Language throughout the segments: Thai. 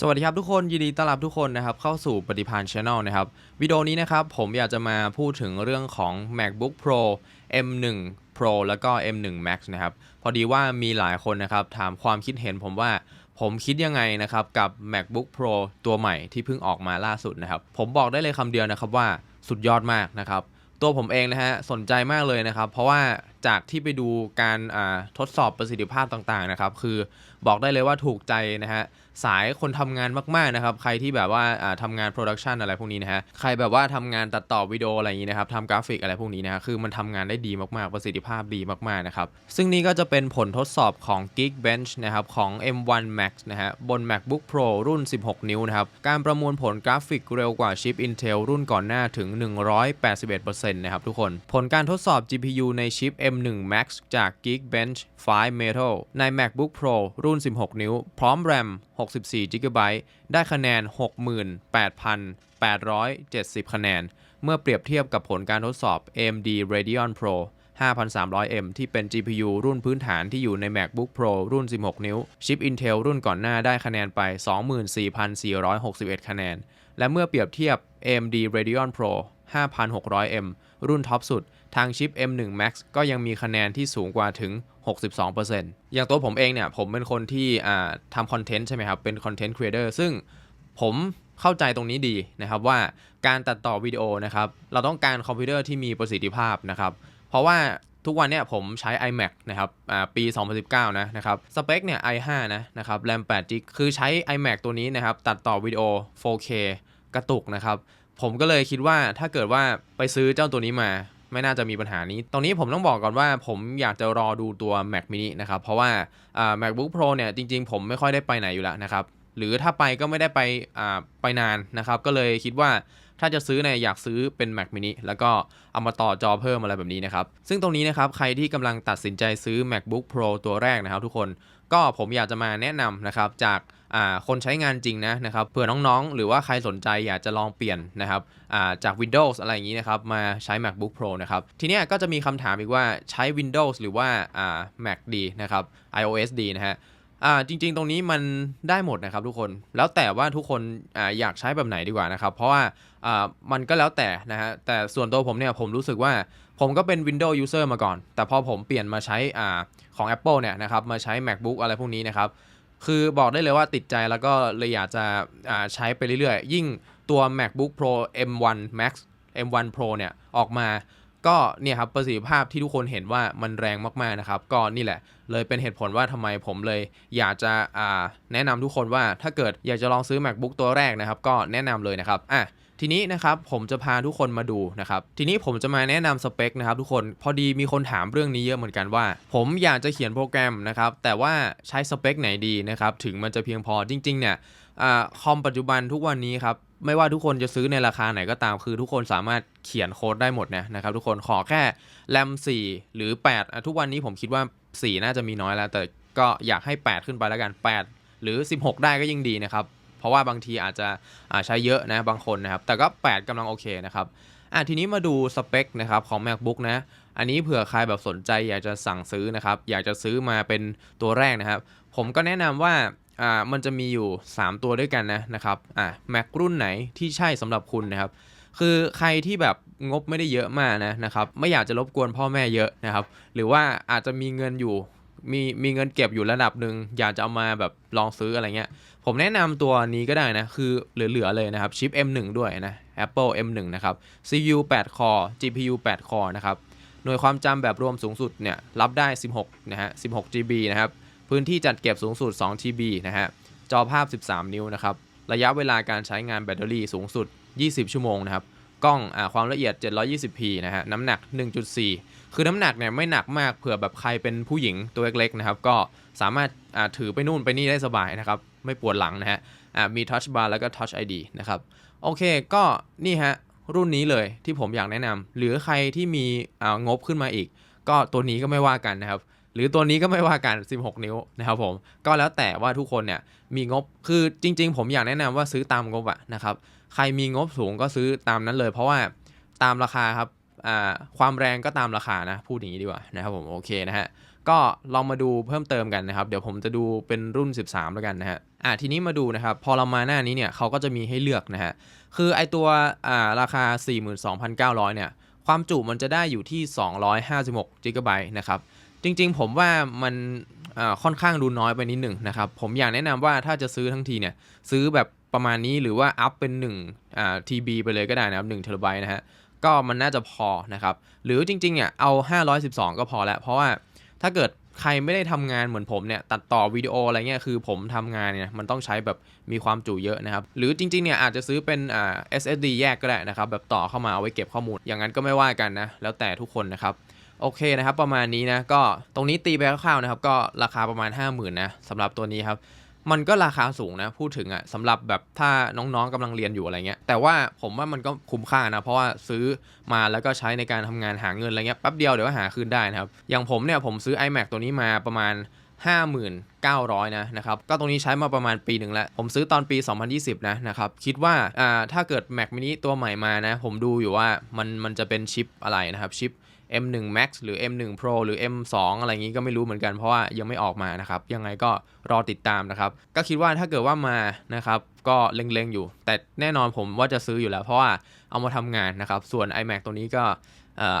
สวัสดีครับทุกคนยินดีต้อนรับทุกคนนะครับเข้าสู่ปฏิพาน Channel นะครับวิดีโอนี้นะครับผมอยากจะมาพูดถึงเรื่องของ MacBook Pro M1 Pro แล้วก็ M1 Max นะครับพอดีว่ามีหลายคนนะครับถามความคิดเห็นผมว่าผมคิดยังไงนะครับกับ MacBook Pro ตัวใหม่ที่เพิ่งออกมาล่าสุดนะครับผมบอกได้เลยคำเดียวนะครับว่าสุดยอดมากนะครับตัวผมเองนะฮะสนใจมากเลยนะครับเพราะว่า จากที่ไปดูการทดสอบประสิทธิภาพต่างๆนะครับ คือบอกได้เลยว่าถูกใจนะฮะสายคนทำงานมากๆนะครับ ใครที่แบบว่าอ่าทำงานโปรดักชันอะไรพวกนี้นะฮะใครแบบว่าทำงานตัดต่อวิดีโออะไรอย่างนี้นะครับทำกราฟิกอะไรพวกนี้นะฮะคือมันทำงานได้ดีมากๆ ประสิทธิภาพดีมากๆนะครับ ซึ่งนี่ก็จะเป็นผลทดสอบของ Geekbench นะครับของ M1 Max นะฮะบน MacBook Pro รุ่น 16 นิ้วนะครับการประมวลผลกราฟิกเร็วกว่าชิป Intel รุ่นก่อนหน้าถึง 181%นะครับทุกคน ผลการทดสอบ GPU ในชิป M1 Max จาก Geekbench 5 Metal ใน MacBook Pro รุ่น 16 นิ้ว พร้อม RAM 64 GB ได้คะแนน 68,870 คะแนน เมื่อเปรียบเทียบกับผลการทดสอบ AMD Radeon Pro 5300M ที่เป็น GPU รุ่นพื้นฐานที่อยู่ใน MacBook Pro รุ่น 16 นิ้ว ชิป Intel รุ่นก่อนหน้าได้คะแนนไป 24,461 คะแนน และเมื่อเปรียบเทียบ AMD Radeon Pro 5600M รุ่นท็อปสุด ทางชิป M1 Max ก็ยังมีคะแนนที่สูงกว่าถึง 62%อย่างตัวผมเองเนี่ย ผมเป็นคนที่ทำคอนเทนต์ใช่ไหมครับ เป็นคอนเทนต์ครีเอเตอร์ซึ่งผมเข้าใจตรงนี้ดีนะครับว่าการตัดต่อวิดีโอนะครับ เราต้องการคอมพิวเตอร์ที่มีประสิทธิภาพนะครับ เพราะว่าทุกวันเนี่ยผมใช้ iMac นะครับอ่าปี 2019 นะนะครับ สเปคเนี่ย i5 นะนะครับ RAM 8 g คือใช้ iMac ตัวนี้นะครับ ตัดต่อวิดีโอ 4K กระตุกนะครับ ผมก็เลยคิดว่าถ้าเกิดว่าไปซื้อเจ้าตัวนี้มา ไม่น่าจะมีปัญหานี้ ตรงนี้ผมต้องบอกก่อนว่าผมอยากจะรอดูตัว Mac mini นะครับ เพราะว่า MacBook Pro เนี่ยจริง ๆ ผมไม่ค่อยได้ไปไหนอยู่แล้วนะครับ หรือถ้าไปก็ไม่ได้ไปไปนานนะครับ ก็เลยคิดว่า ถ้าจะซื้อเนี่ยอยากซื้อเป็น Mac mini แล้วก็เอามาต่อจอเพิ่มอะไรแบบนี้นะครับ ซึ่งตรงนี้นะครับใครที่กำลังตัดสินใจซื้อ MacBook Pro ตัวแรกนะครับ ทุกคนก็ผมอยากจะมาแนะนำนะครับจากคนใช้งานจริงนะนะครับเผื่อน้องๆ หรือว่าใครสนใจอยากจะลองเปลี่ยนนะครับาจาก Windows อะไรอย่างนี้นะครับมาใช้ MacBook Pro นะครับทีนี้ก็จะมีคำถามอีกว่าใช้ Windows หรือว่าอ่า Mac ดีนะครับ iOS ดีนะฮะ อ่าจริง ๆ ตรงนี้มันได้หมดนะครับทุกคนแล้วแต่ว่าทุกคนอาอยากใช้แบบไหนดีกว่านะครับ เพราะว่าอ่ามันก็แล้วแต่นะฮะแต่ส่วนตัวผมเนี่ยผมรู้สึกว่าผมก็เป็น Windows User มาก่อน แต่พอผมเปลี่ยนมาใช้อ่าของ Apple เนี่ยนะครับมาใช้ MacBook อะไรพวกนี้นะครับคือบอกได้เลยว่าติดใจแล้วก็เลยอยากจะอ่าใช้ไปเรื่อยๆ ยิ่งตัว MacBook Pro M1 Max M1 Pro เนี่ยออกมา ก็เนี่ยครับประสิทธิภาพที่ทุกคนเห็นว่ามันแรงมากๆนะครับ ก็นี่แหละ เลยเป็นเหตุผลว่าทำไมผมเลย อยากจะอ่าแนะนำทุกคนว่าถ้าเกิดอยากจะลองซื้อ MacBook ตัวแรกนะครับ ก็แนะนำเลยนะครับอะทีนี้นะครับผมจะพาทุกคนมาดูนะครับ ทีนี้ผมจะมาแนะนำสเปคนะครับทุกคนพอดีมีคนถามเรื่องนี้เยอะเหมือนกันว่า ผมอยากจะเขียนโปรแกรมนะครับ แต่ว่าใช้สเปคไหนดีนะครับ ถึงมันจะเพียงพอจริงๆเนี่ยอาคอมปัจจุบันทุกวันนี้ครับ ไม่ว่าทุกคนจะซื้อในราคาไหนก็ตามคือทุกคนสามารถเขียนโค้ดได้หมดนะนะครับทุกคนขอแค่แรม4 หรือ 8 ทุกวันนี้ผมคิดว่า 4 น่าจะมีน้อยแล้ว แต่ก็อยากให้ 8 ขึ้นไปแล้วกัน 8 หรือ 16 ได้ก็ยิ่งดีนะครับ เพราะว่าบางทีอาจจะใช้เยอะนะบางคนนะครับ แต่ก็ 8กำลังโอเคนะครับอะทีนี้มาดูสเปคนะครับของ MacBook นะอันนี้เผื่อใครแบบสนใจอยากจะสั่งซื้อนะครับ อยากจะซื้อมาเป็นตัวแรกนะครับ ผมก็แนะนำว่า อ่ามันจะมีอยู่ 3 ตัวด้วยกันนะนะครับอะ Mac รุ่นไหนที่ใช่สำหรับคุณนะครับ คือใครที่แบบงบไม่ได้เยอะมากนะนะครับไม่อยากจะรบกวนพ่อแม่เยอะนะครับ หรือว่าอาจจะมีเงินอยู่มีมีเงินเก็บอยู่ระดับหนึ่งอยากจะเอามาแบบลองซื้ออะไรเงี้ย ผมแนะนำตัวนี้ก็ได้นะ คือเหลือๆเลยนะครับ ชิป M1 ด้วยนะ Apple M1 นะครับ CPU 8 core GPU 8 core นะครับ หน่วยความจำแบบรวมสูงสุดเนี่ย รับได้ 16 นะฮะ 16 GB นะครับ พื้นที่จัดเก็บสูงสุด 2 TB นะฮะ จอภาพ 13 นิ้วนะครับ ระยะเวลาการใช้งานแบตเตอรี่สูงสุด 20 ชั่วโมงนะครับ กล้องอความละเอียด 720p นะฮะ น้ำหนัก 1.4 คือน้ำหนักเนี่ยไม่หนักมากเผื่อแบบใครเป็นผู้หญิงตัวเล็กๆนะครับ ก็สามารถถือไปนู่นไปนี่ได้สบายนะครับ ไม่ปวดหลังนะฮะมี Touch Bar แล้วก็ Touch ID นะครับ โอเค ก็นี่ฮะรุ่นนี้เลยที่ผมอยากแนะนำหรือใครที่มีงบขึ้นมาอีก ก็ตัวนี้ก็ไม่ว่ากันนะครับ หรือตัวนี้ก็ไม่ว่ากัน 16 นิ้วนะครับผม ก็แล้วแต่ว่าทุกคนเนี่ยมีงบ คือจริง ๆ ผมอยากแนะนำว่าซื้อตามงบอะนะครับ ใครมีงบสูงก็ซื้อตามนั้นเลย เพราะว่าตามราคาครับอ่าความแรงก็ตามราคานะ พูดอย่างนี้ดีกว่านะครับผม โอเคนะฮะ ก็ลองมาดูเพิ่มเติมกันนะครับ เดี๋ยวผมจะดูเป็นรุ่น 13 แล้วกันนะฮะ อะทีนี้มาดูนะครับ พอเรามาหน้านี้เนี่ยเขาก็จะมีให้เลือกนะฮะ คือไอตัวอ่าราคา 42,900 เนี่ย ความจุมันจะได้อยู่ที่ 256 g b นะครับ จริงๆ ผมว่ามันค่อนข้างดูน้อยไปนิดหนึ่งนะครับ ผมอยากแนะนำว่าถ้าจะซื้อทั้งทีเนี่ยซื้อแบบประมาณนี้หรือว่าอัพเป็น1อ่า TB ไปเลยก็ได้นะครับ1 t b นะฮะก็มันน่าจะพอนะครับ หรือจริงๆเนี่ยเอา 512 ก็พอแล้ว เพราะว่าถ้าเกิดใครไม่ได้ทำงานเหมือนผมเนี่ยตัดต่อวิดีโออะไรเงี้ยคือผมทำงานเนี่ยมันต้องใช้แบบมีความจุเยอะนะครับ หรือจริงๆเนี่ยอาจจะซื้อเป็นอ่า SSD แยกก็ได้นะครับ แบบต่อเข้ามาเอาไว้เก็บข้อมูล อย่างนั้นก็ไม่ว่ากันนะ แล้วแต่ทุกคนนะครับ โอเคนะครับประมาณนี้นะก็ตรงนี้ตีไปคร่าวๆนะครับก็ราคาประมาณ 50,000นะสำหรับตัวนี้ครับมันก็ราคาสูงนะพูดถึงอะสำหรับแบบถ้าน้องๆกำลังเรียนอยู่อะไรเงี้ยแต่ว่าผมว่ามันก็คุ้มค่านะ เพราะว่าซื้อมาแล้วก็ใช้ในการทำงานหาเงินอะไรเงี้ยแป๊บเดียวเดี๋ยวก็หาคืนได้นะครับอย่างผมเนี่ยผมซื้อ iMac ตัวนี้มาประมาณ 59,000 นะนะครับ ก็ตรงนี้ใช้มาประมาณปีหนึ่งแล้ว ผมซื้อตอนปี 2020 นะนะครับ คิดว่าอ่าถ้าเกิด Mac mini ตัวใหม่มานะ ผมดูอยู่ว่ามันมันจะเป็นชิปอะไรนะครับ ชิป M1 Max หรือ M1 Pro หรือ M2 อะไรอย่างนี้ก็ไม่รู้เหมือนกันเพราะว่ายังไม่ออกมานะครับ ยังไงก็รอติดตามนะครับ ก็คิดว่าถ้าเกิดว่ามานะครับ ก็เล็งๆอยู่ แต่แน่นอนผมว่าจะซื้ออยู่แล้วเพราะว่า เอามาทำงานนะครับ ส่วน iMac ตัวนี้ก็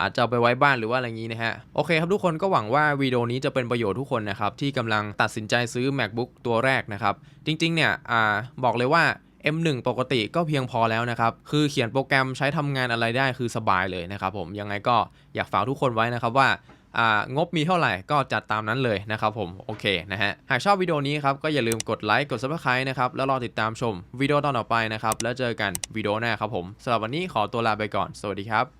อาจจะเอาไปไว้บ้านหรือว่าอะไรงนี้นะฮะ โอเคครับทุกคนก็หวังว่าวิดีโอนี้จะเป็นประโยชน์ทุกคนนะครับ ที่กำลังตัดสินใจซื้อ MacBook ตัวแรกนะครับ จริงๆเนี่ยอบอกเลยว่า M1 ปกติก็เพียงพอแล้วนะครับ คือเขียนโปรแกรมใช้ทำงานอะไรได้คือสบายเลยนะครับผม ยังไงก็อยากฝากทุกคนไว้นะครับว่า งบมีเท่าไหร่ก็จัดตามนั้นเลยนะครับผมโอเคนะฮะหากชอบวิดีโอนี้ครับก็อย่าลืมกดไลค์กด subscribe นะครับแล้วรอติดตามชมวิดีโอตอนต่อไปนะครับแล้วเจอกันวิดีโอหน้าครับผมสำหรับวันนี้ขอตัวลาไปก่อน สวัสดีครับ